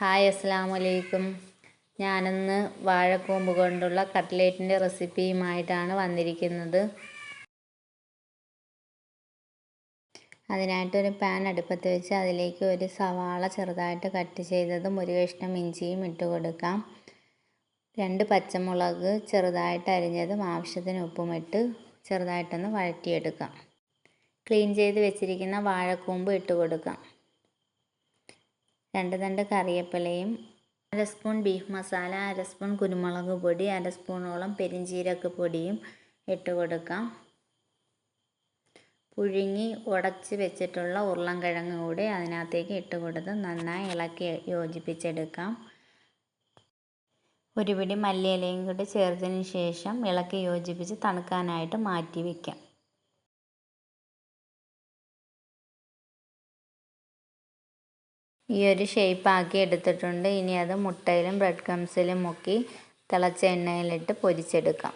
Hi അസ്സാം വലൈക്കും ഞാനിന്ന് വാഴക്കൂമ്പ് കൊണ്ടുള്ള കട്ട്ലേറ്റിന്റെ റെസിപ്പിയുമായിട്ടാണ് വന്നിരിക്കുന്നത്. അതിനായിട്ടൊരു പാൻ അടുപ്പത്ത് വെച്ച് അതിലേക്ക് ഒരു സവാള ചെറുതായിട്ട് കട്ട് ചെയ്തതും ഒരു കഷ്ണം ഇഞ്ചിയും ഇട്ട് കൊടുക്കാം. രണ്ട് പച്ചമുളക് ചെറുതായിട്ട് അരിഞ്ഞതും ആവശ്യത്തിന് ഉപ്പും ഇട്ട് ചെറുതായിട്ടൊന്ന് വഴറ്റിയെടുക്കാം. ക്ലീൻ ചെയ്ത് വെച്ചിരിക്കുന്ന വാഴക്കൂമ്പ് ഇട്ട് കൊടുക്കാം. രണ്ട് തണ്ട് കറിവേപ്പിലയും അര സ്പൂൺ ബീഫ് മസാല അര സ്പൂൺ കുരുമുളക് പൊടി അര സ്പൂണോളം പെരിഞ്ചീരക പൊടിയും ഇട്ട് കൊടുക്കാം. പുഴുങ്ങി ഉടച്ച് വെച്ചിട്ടുള്ള ഉരുളൻകിഴങ്ങ് കൂടി അതിനകത്തേക്ക് ഇട്ട് കൊടുത്ത് നന്നായി ഇളക്കി യോജിപ്പിച്ചെടുക്കാം. ഒരു പിടി മല്ലിയിലയും കൂടി ചേർത്തതിന് ശേഷം ഇളക്കി യോജിപ്പിച്ച് തണുക്കാനായിട്ട് മാറ്റി വയ്ക്കാം ഈ ഒരു ഷേപ്പാക്കി എടുത്തിട്ടുണ്ട്. ഇനി അത് മുട്ടയിലും ബ്രെഡ് ക്രംസിലും മുക്കി തിളച്ച എണ്ണയിലിട്ട് പൊരിച്ചെടുക്കാം.